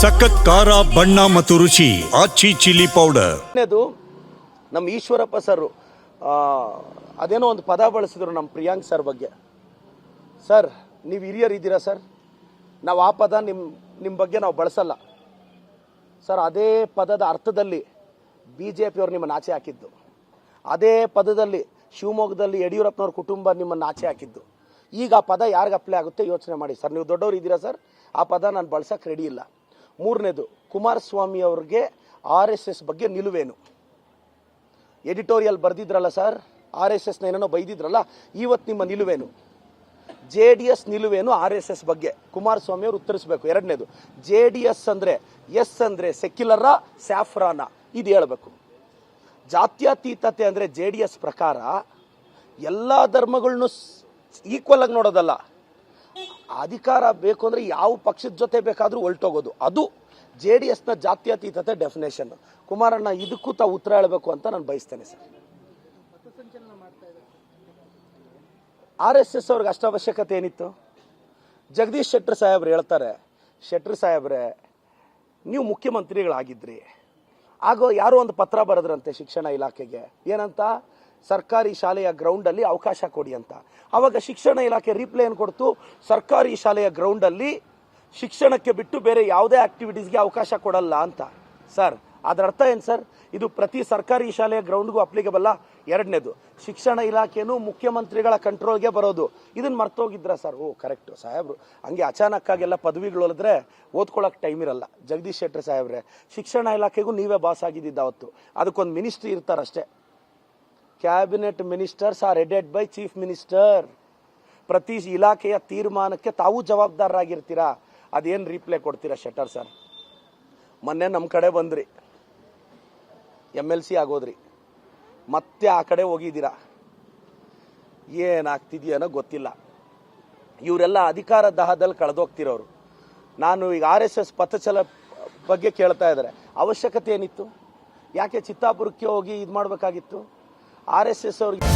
ಸಖತ್ ಖಾರ, ಬಣ್ಣ ಮತ್ತು ರುಚಿ ಆಚಿ ಚಿಲ್ಲಿ ಪೌಡರ್. ನಮ್ಮ ಈಶ್ವರಪ್ಪ ಸರ್ ಅದೇನೋ ಒಂದು ಪದ ಬಳಸಿದ್ರು ನಮ್ಮ ಪ್ರಿಯಾಂಕ್ ಸರ್ ಬಗ್ಗೆ. ಸರ್, ನೀವು ಹಿರಿಯರಿದ್ದೀರಾ ಸರ್? ನಾವು ಆ ಪದ ನಿಮ್ಮ ನಿಮ್ಮ ಬಗ್ಗೆ ನಾವು ಬಳಸಲ್ಲ. ಸರ್, ಅದೇ ಪದದ ಅರ್ಥದಲ್ಲಿ ಬಿ ಜೆ ಪಿಯವ್ರು ನಿಮ್ಮನ್ನು ಆಚೆ ಹಾಕಿದ್ದು. ಅದೇ ಪದದಲ್ಲಿ ಶಿವಮೊಗ್ಗದಲ್ಲಿ ಯಡಿಯೂರಪ್ಪನವ್ರ ಕುಟುಂಬ ನಿಮ್ಮನ್ನು ಆಚೆ ಹಾಕಿದ್ದು. ಈಗ ಆ ಪದ ಯಾರಿಗೆ ಅಪ್ಲೈ ಆಗುತ್ತೆ ಯೋಚನೆ ಮಾಡಿ. ಸರ್, ನೀವು ದೊಡ್ಡವರು ಇದ್ದೀರಾ ಸರ್? ಆ ಪದ ನಾನು ಬಳಸಕ್ಕೆ ರೆಡಿ ಇಲ್ಲ. ಮೂರನೇದು, ಕುಮಾರಸ್ವಾಮಿ ಅವ್ರಿಗೆ ಆರ್ ಎಸ್ ಎಸ್ ಬಗ್ಗೆ ನಿಲುವೇನು? ಎಡಿಟೋರಿಯಲ್ ಬರೆದಿದ್ರಲ್ಲ ಸರ್, ಆರ್ ಎಸ್ ಎಸ್ನ ಏನೇನೋ ಬೈದಿದ್ರಲ್ಲ ಇವತ್ತು ನಿಮ್ಮ ನಿಲುವೇನು? ಜೆ ಡಿ ಎಸ್ ನಿಲುವೇನು ಆರ್ ಎಸ್ ಎಸ್ ಬಗ್ಗೆ? ಕುಮಾರಸ್ವಾಮಿ ಅವರು ಉತ್ತರಿಸಬೇಕು. ಎರಡನೇದು, ಜೆ ಡಿ ಎಸ್ ಅಂದರೆ ಎಸ್ ಅಂದರೆ ಸೆಕ್ಯುಲರ, ಸ್ಯಾಫ್ರಾನ? ಇದು ಹೇಳಬೇಕು. ಜಾತ್ಯತೀತತೆ ಅಂದರೆ ಜೆ ಡಿ ಎಸ್ ಪ್ರಕಾರ ಎಲ್ಲ ಧರ್ಮಗಳನ್ನೂ ಈಕ್ವಲ್ ಆಗಿ ನೋಡೋದಲ್ಲ. ಅಧಿಕಾರ ಬೇಕು ಅಂದರೆ ಯಾವ ಪಕ್ಷದ ಜೊತೆ ಬೇಕಾದರೂ ಹೊಲ್ಟೋಗೋದು ಅದು ಜೆ ಡಿ ಎಸ್ನ ಜಾತ್ಯತೀತತೆ ಡೆಫಿನೇಷನ್ ಕುಮಾರಣ್ಣ, ಇದಕ್ಕೂ ತಾವು ಉತ್ತರ ಹೇಳಬೇಕು ಅಂತ ನಾನು ಬಯಸ್ತೇನೆ, ಸರ್. ಆರ್ ಎಸ್ ಎಸ್ ಅವ್ರಿಗೆ ಅಷ್ಟು ಅವಶ್ಯಕತೆ ಏನಿತ್ತು? ಜಗದೀಶ್ ಶೆಟ್ಟರ್ ಸಾಹೇಬ್ರು ಹೇಳ್ತಾರೆ, ಶೆಟ್ಟರ್ ಸಾಹೇಬ್ರೆ, ನೀವು ಮುಖ್ಯಮಂತ್ರಿಗಳಾಗಿದ್ರಿ. ಆಗೋ ಯಾರೋ ಒಂದು ಪತ್ರ ಬರೆದ್ರಂತೆ ಶಿಕ್ಷಣ ಇಲಾಖೆಗೆ. ಏನಂತ? ಸರ್ಕಾರಿ ಶಾಲೆಯ ಗ್ರೌಂಡಲ್ಲಿ ಅವಕಾಶ ಕೊಡಿ ಅಂತ. ಅವಾಗ ಶಿಕ್ಷಣ ಇಲಾಖೆ ರೀಪ್ಲೇನ್ ಕೊಡ್ತು. ಸರ್ಕಾರಿ ಶಾಲೆಯ ಗ್ರೌಂಡಲ್ಲಿ ಶಿಕ್ಷಣಕ್ಕೆ ಬಿಟ್ಟು ಬೇರೆ ಯಾವುದೇ ಆಕ್ಟಿವಿಟೀಸ್ಗೆ ಅವಕಾಶ ಕೊಡಲ್ಲ ಅಂತ. ಸರ್ ಅದರ ಅರ್ಥ ಏನು ಸರ್ ಇದು ಪ್ರತಿ ಸರ್ಕಾರಿ ಶಾಲೆಯ ಗ್ರೌಂಡ್ಗೂ ಅಪ್ಲಿಕೇಬಲ್ಲ ಎರಡನೇದು. ಶಿಕ್ಷಣ ಇಲಾಖೆನು ಮುಖ್ಯಮಂತ್ರಿಗಳ ಕಂಟ್ರೋಲ್ಗೆ ಬರೋದು. ಇದನ್ನ ಮರ್ತೋಗಿದ್ರ ಸರ್ ಓ ಕರೆಕ್ಟ್ ಸಾಹೇಬ್ರು. ಹಂಗೆ ಅಚಾನಕ್ಕಾಗೆಲ್ಲ ಪದವಿಗಳು ಓದ್ಕೊಳಕ್ ಟೈಮ್ ಇರಲ್ಲ. ಜಗದೀಶ್ ಶೆಟ್ಟರ್ ಸಾಹೇಬ್ರೆ, ಶಿಕ್ಷಣ ಇಲಾಖೆಗೂ ನೀವೇ ಬಾಸ್ ಆಗಿದ್ದಿದ್ದು ಅವತ್ತು. ಅದಕ್ಕೊಂದು ministry ಇರ್ತಾರಷ್ಟೇ. Cabinet ministers are aided by chief minister ಪ್ರತಿ ಇಲಾಖೆಯ ತೀರ್ಮಾನಕ್ಕೆ ತಾವು ಜವಾಬ್ದಾರರಾಗಿರ್ತೀರಾ? ಅದೇನು ರಿಪ್ಲೈ ಕೊಡ್ತೀರಾ, ಶೆಟ್ಟರ್ ಸರ್? ಮೊನ್ನೆ ನಮ್ಮ ಕಡೆ ಬಂದ್ರಿ. ಎಂ ಎಲ್ ಸಿ ಆಗೋದ್ರಿ. ಮತ್ತೆ ಆ ಕಡೆ ಹೋಗಿದ್ದೀರಾ? ಏನಾಗ್ತಿದೆಯೋ ಗೊತ್ತಿಲ್ಲ. ಇವರೆಲ್ಲ ಅಧಿಕಾರ ದಹದಲ್ಲಿ ಕಳೆದೋಗ್ತಿರೋರು. ನಾನು ಈಗ ಆರ್ ಎಸ್ ಎಸ್ ಪಥಚಲ ಬಗ್ಗೆ ಕೇಳ್ತಾ ಇದ್ದಾರೆ. ಅವಶ್ಯಕತೆ ಏನಿತ್ತು? ಯಾಕೆ ಚಿತ್ತಾಪುರಕ್ಕೆ ಹೋಗಿ ಇದು ಮಾಡಬೇಕಾಗಿತ್ತು? ಆರ್ ಎಸ್ ಎಸ್ ಅವ್ರಿಗೆ